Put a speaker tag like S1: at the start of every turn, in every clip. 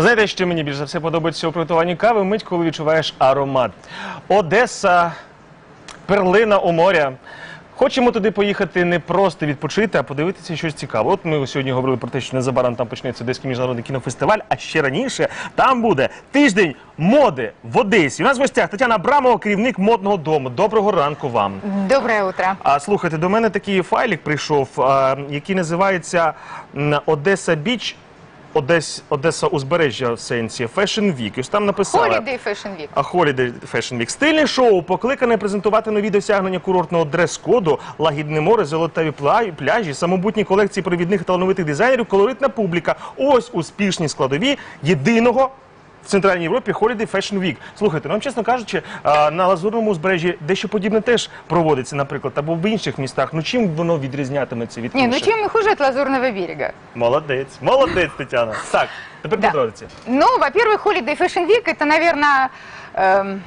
S1: Знаєте, що мені більше за все подобається у приготуванні кави? Мить, коли відчуваєш аромат. Одеса, перлина у моря. Хочемо туди поїхати не просто відпочити, а подивитися щось цікаве. От ми сьогодні говорили про те, що незабаром там почнеться Одеський міжнародний кінофестиваль, а ще раніше там буде тиждень моди в Одесі. У нас в гостях Тетяна Абрамова, керівник модного дому. Доброго ранку вам.
S2: Доброе утро.
S1: А слухайте, до мене такий файлік прийшов, а, який називається Одеса Біч. Одес, Одеса узбережжя в сенсі Fashion Week. І ось там написали
S2: Holiday Fashion Week.
S1: а Holiday Fashion Week. Стильне шоу покликане презентувати нові досягнення курортного дрес-коду, лагідне море, золотаві пла- пляжі, самобутні колекції провідних талановитих дизайнерів, колоритна публіка. Ось успішні складові єдиного В Центральній Європі Holiday Fashion Week. Слухайте, ну вам чесно кажучи, а, на Лазурному узбережжі дещо подібне теж проводиться, наприклад, або в інших містах. Ну чим воно відрізнятиметься від
S2: Не, ну
S1: інших?
S2: чем и хуже от Лазурного берега?
S1: Молодець, молодець, Тетяна. Так, тепер
S2: Да.
S1: подробиці.
S2: Ну, во-первых, Holiday Fashion Week это, наверное, эм,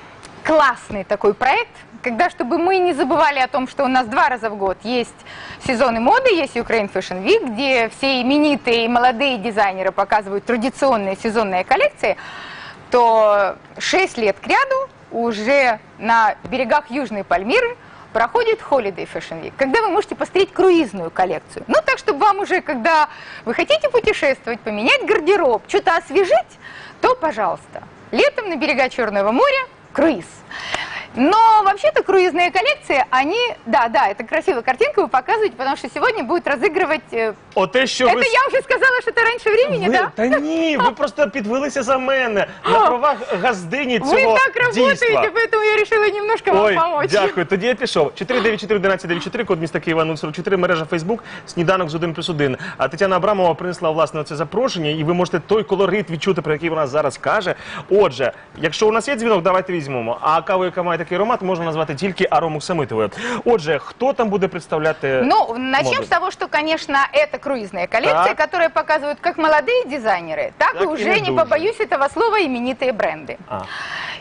S2: классный такой проект, когда, чтобы мы не забывали о том, что у нас два раза в год есть сезоны моды, есть Ukraine Fashion Week, где все именитые и молодые дизайнеры показывают традиционные сезонные коллекции, то 6 лет к ряду уже на берегах Южной Пальмиры проходит Holiday Fashion Week, когда вы можете посмотреть круизную коллекцию. Ну, так, чтобы вам уже, когда вы хотите путешествовать, поменять гардероб, что-то освежить, то, пожалуйста, летом на берега Черного моря круиз. Но вообще-то круизные коллекции, они, да, да, это красивая картинка вы показываете, потому что сегодня будет разыгрывать... э,
S1: Оте, що
S2: это
S1: ви
S2: я уже сказала, что это раньше времени,
S1: Ви-
S2: да?
S1: Та ні, ви просто підвелися за мене на правах газдині цього
S2: Вы так
S1: дійства.
S2: работаете, поэтому я решила немножко вам
S1: Ой,
S2: помочь.
S1: дякую. Тоді я пішов. 494-1194, код міста Києва 044, мережа Фейсбук, сніданок з 1 плюс 1. А Тетяна Абрамова принесла власне це запрошення, і ви можете той колорит відчути, про який вона зараз каже. Отже, якщо у нас є дзвінок, давайте візьмемо. А каву, яка має такий аромат, можна назвати тільки аромоксамитовою. Отже, хто там буде представляти?
S2: Ну, начнем
S1: моду?
S2: с того, что, конечно, это круизная коллекция,
S1: Так.
S2: которая показывают как молодые дизайнеры, так,
S1: Так
S2: и
S1: и
S2: уже,
S1: не
S2: побоюсь этого слова, именитые бренды.
S1: А.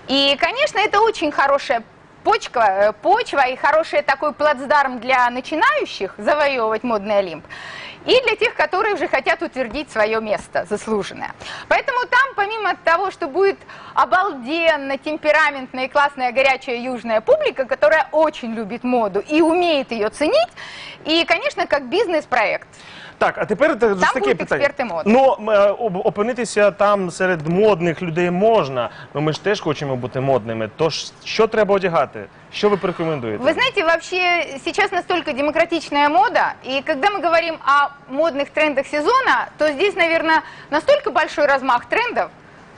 S2: И, конечно, это очень хорошая почва, э, почва и хороший такой плацдарм для начинающих завоевывать модный Олимп. И для тех, которые уже хотят утвердить свое место заслуженное. Поэтому там, помимо того, что будет обалденно, темпераментная и классная горячая южная публика, которая очень любит моду и умеет ее ценить, и, конечно, как бизнес-проект.
S1: Так, а тепер те- ж таке
S2: будуть
S1: питання.
S2: експерти моди.
S1: Ну, м, е, об- опинитися там серед модних людей можна, але ми ж теж хочемо бути модними. Тож що треба одягати? Що ви порекомендуєте?
S2: Вы знаете, вообще сейчас настолько демократичная мода, и когда мы говорим о модных трендах сезона, то здесь, наверное, настолько большой размах трендов,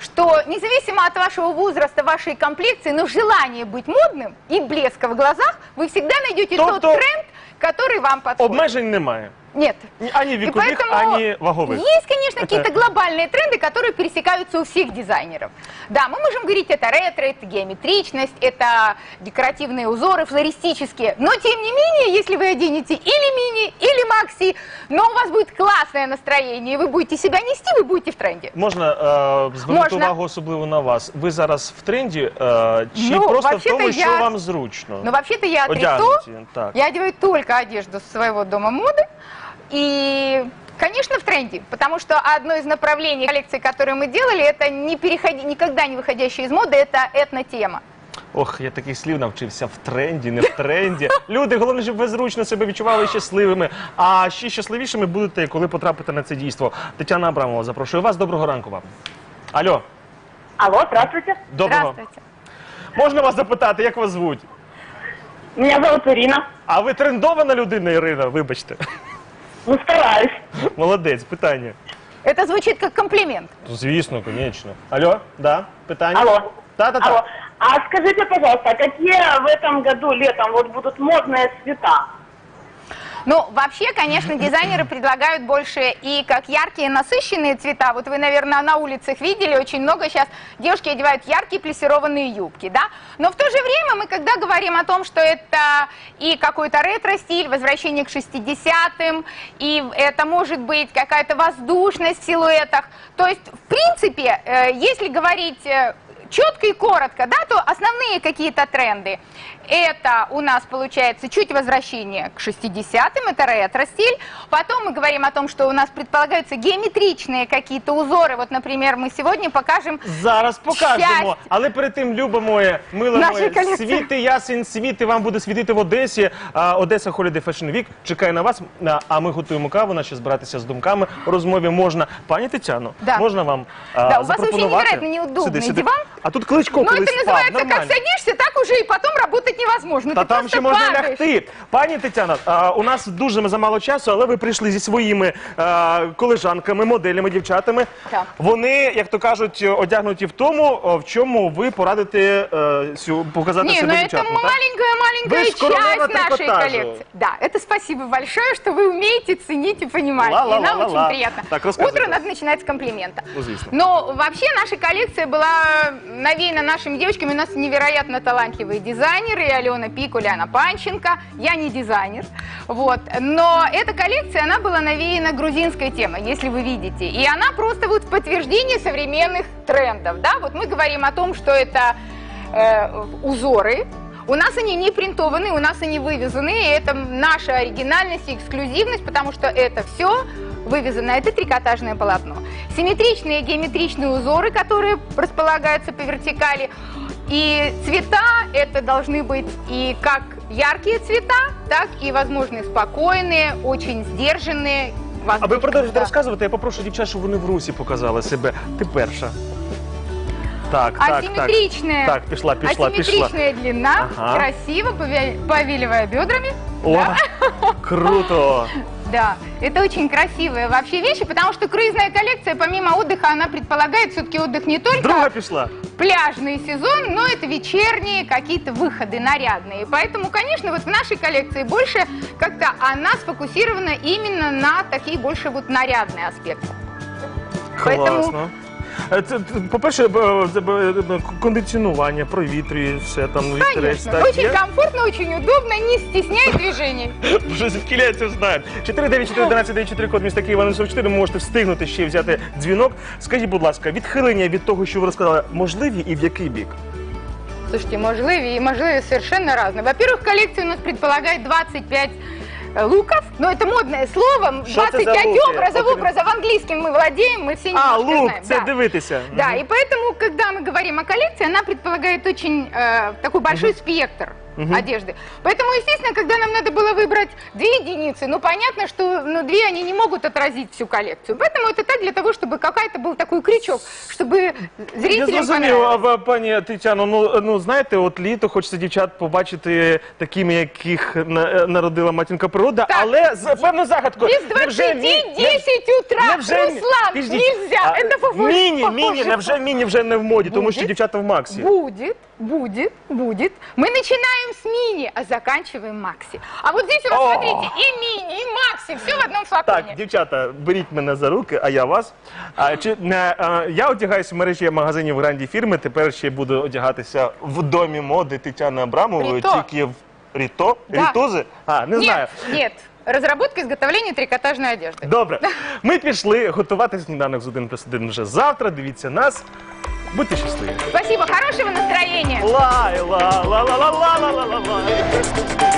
S2: что независимо от вашего возраста, вашей комплекции, но желание быть модным и блеска в глазах, вы всегда найдете
S1: То-
S2: тот
S1: то-
S2: тренд, который вам подходит.
S1: Обмежень немає.
S2: Нет.
S1: Ні- Ані
S2: И
S1: вікових,
S2: поэтому
S1: ані вагових.
S2: есть, конечно, какие-то глобальные тренды, которые пересекаются у всех дизайнеров. Да, мы можем говорить, это ретро, это геометричность, это декоративные узоры, флористические. Но, тем не менее, если вы оденете или мини, или макси, но у вас будет классное настроение, и вы будете себя нести, вы будете в тренде.
S1: Можна е, звернути
S2: Можна.
S1: увагу особливо на вас. Ви зараз в тренді е, чи
S2: Ну,
S1: просто в
S2: вообще-то
S1: тому, що
S2: я-
S1: вам зручно?
S2: Но вообще-то я отрицу,
S1: Одягнуті, так.
S2: я одеваю только одежду своего дома моды. И, конечно, в тренде, потому что одно из направлений коллекции, которые мы делали, это не переходи, никогда не выходящая из моды, это этнотема.
S1: Ох, я таких слів навчився в тренді, не в тренді. Люди, головне, щоб ви зручно себе відчували щасливими. А ще щасливішими будете, коли потрапите на це дійство. Тетяна Абрамова, запрошую вас. Доброго ранку вам. Алло,
S3: Алло, здравствуйте.
S1: доброго.
S2: Здравствуйте.
S1: Можна вас запитати, як вас звуть?
S3: Меня зовут Ирина.
S1: А ви трендована людина, Ірина? Вибачте.
S3: Ну, стараюсь.
S1: Молодець, питання.
S2: Это звучит как комплимент.
S1: Звісно, звісно. Алло, да, питання?
S3: Алло.
S1: Та-та-та.
S3: Алло. А скажите, пожалуйста, какие в этом году летом вот будут модные цвета?
S2: Ну, вообще, конечно, дизайнеры предлагают больше и как яркие, насыщенные цвета. Вот вы, наверное, на улицах видели, очень много сейчас девушки одевают яркие плессированные юбки, да? Но в то же время мы, когда говорим о том, что это и какой-то ретро-стиль, возвращение к 60-м, и это может быть какая-то воздушность в силуэтах, то есть, в принципе, э, если говорить... э, четко и коротко, да, то основные какие-то тренды. Это у нас получается чуть возвращение к 60-м, это ретро-стиль. Потом мы говорим о том, что у нас предполагаются геометричные какие-то узоры. Вот, например, мы сегодня покажем
S1: Зараз покажемо.
S2: Щастя.
S1: Але перед тим, любо моє, миле
S2: Наші
S1: моє,
S2: колекції.
S1: світи, ясен світи вам буде світити в Одесі. А, Одеса Holiday Fashion Week чекає на вас. А, А ми готуємо каву, наче збиратися з думками. У розмові можна. Пані Тетяно,
S2: Да.
S1: можна вам а,
S2: Да, у вас
S1: запропонувати?
S2: вообще невероятно неудобний диван.
S1: А тут кличко
S2: Ну,
S1: коли
S2: это
S1: спав,
S2: называется,
S1: нормально.
S2: как садишься, так уже и потом работать невозможно.
S1: Та
S2: Ты
S1: там
S2: просто
S1: ще можна
S2: падаешь.
S1: лягти. Пані Тетяна, а, у нас дуже замало часу, але ви прийшли зі своїми а, колежанками, моделями, дівчатами.
S2: Так.
S1: Вони, як то кажуть, одягнуті в тому, о, в чому ви порадите е, сю- показати
S2: Не,
S1: себе
S2: ну это
S1: дівчатам. так?
S2: маленькая-маленькая
S1: Вы ж королева
S2: часть нашей
S1: трикотажа.
S2: коллекции. Да, это спасибо большое, что вы умеете ценить и понимать. И нам
S1: Ла-ла-ла-ла-ла.
S2: очень приятно.
S1: Так, рассказывай,
S2: Утро
S1: пожалуйста.
S2: надо начинать с комплимента.
S1: Ну, известно.
S2: Но вообще наша коллекция была навеяна нашими девочками. У нас невероятно талантливые дизайнеры. И Алена Пик, Уляна Панченко. Я не дизайнер. Вот. Но эта коллекция, она была навеяна грузинской темой, если вы видите. И она просто вот подтверждение современных трендов. Да? Вот мы говорим о том, что это э, узоры, у нас они не принтованы, у нас они вывезены, и это наша оригинальность и эксклюзивность, потому что это все вывезено, это трикотажное полотно. Симметричные геометричные узоры, которые располагаются по вертикали, и цвета это должны быть и как яркие цвета, так и, возможно, и спокойные, очень сдержанные.
S1: А ви продовжуєте
S2: Да.
S1: розказувати, я попрошу дівчат, щоб вони в русі показали себе. Ти перша. Так, так, так.
S2: Асимметричная,
S1: Так, пішла, пішла, пішла.
S2: асимметричная длина,
S1: Ага.
S2: красиво, пове- повиливая бедрами.
S1: О, круто!
S2: Да, это очень красивые вообще вещи, потому что круизная коллекция, помимо отдыха, она предполагает все-таки отдых не только
S1: Друга пішла.
S2: пляжный сезон, но это вечерние какие-то выходы нарядные. И Поэтому, конечно, вот в нашей коллекции больше как-то она сфокусирована именно на такие больше вот нарядные аспекты. Поэтому-
S1: Класно. Е, це, це, По-перше, б- це, б- б- кондиціонування, провітрює, все там вітерець.
S2: Конечно,
S1: Так,
S2: очень
S1: є?
S2: комфортно, очень удобно, не стесняет движений.
S1: Вже звідки я це знаю. 494 код міста Києва 044, ви можете встигнути ще взяти дзвінок. Скажіть, будь ласка, відхилення від того, що ви розказали, можливі і в який бік?
S2: Слушайте, можливі и можливі совершенно разные. Во-первых, коллекция у нас предполагает 25 э, луков, но это модное слово,
S1: Что это за
S2: 25
S1: луки?
S2: образов, образов английским мы владеем, мы все
S1: А,
S2: немножко
S1: лук,
S2: знаем.
S1: це
S2: да.
S1: дивитися.
S2: Да, и поэтому, когда мы говорим о коллекции, она предполагает очень э, такой большой спектр
S1: Мгм.
S2: одежды. Поэтому, естественно, когда нам надо было выбрать две единицы, ну понятно, что ну, две они не могут отразить всю коллекцию. Поэтому это так для того, чтобы какая-то был такой крючок, чтобы
S1: Я
S2: зрителям
S1: зрозумів, а,
S2: понравилось.
S1: в- пані Тетяно, ну, ну знаєте, от літо хочеться дівчат побачити такими, яких на- народила матінка природа,
S2: Так.
S1: але з певною загадкою.
S2: Без 20
S1: Невже мі-
S2: 10 утра,
S1: Невже мі-
S2: Руслан,
S1: Підождіть,
S2: нельзя,
S1: а,
S2: это похоже.
S1: Міні,
S2: похоже.
S1: міні, невже міні вже не в моді, тому що
S2: Буде.
S1: дівчата в Максі.
S2: Будет, будет, будет. Мы начинаем с мини, а заканчиваем макси. А вот здесь у вас,
S1: О!
S2: смотрите, и мини, и макси, все в одном флаконе.
S1: Так, дівчата, беріть мене за руки, а я вас. А, чи, не, а, я одягаюсь в мережі магазинів гранді фірми. Тепер ще буду одягатися в домі моди Тетяни Абрамової,
S2: Ріто.
S1: тільки в Ріто?
S2: Да.
S1: Рітози? А, не знаю.
S2: Нет, нет. Разработка изготовления трикотажной одежды.
S1: Добре, ми пішли готувати сніданок з 1 плюс 1 вже завтра. Дивіться нас. Будь ты счастливы.
S2: Спасибо, хорошего настроения.
S1: Лай, ла, ла, ла, ла, ла, ла, ла, ла.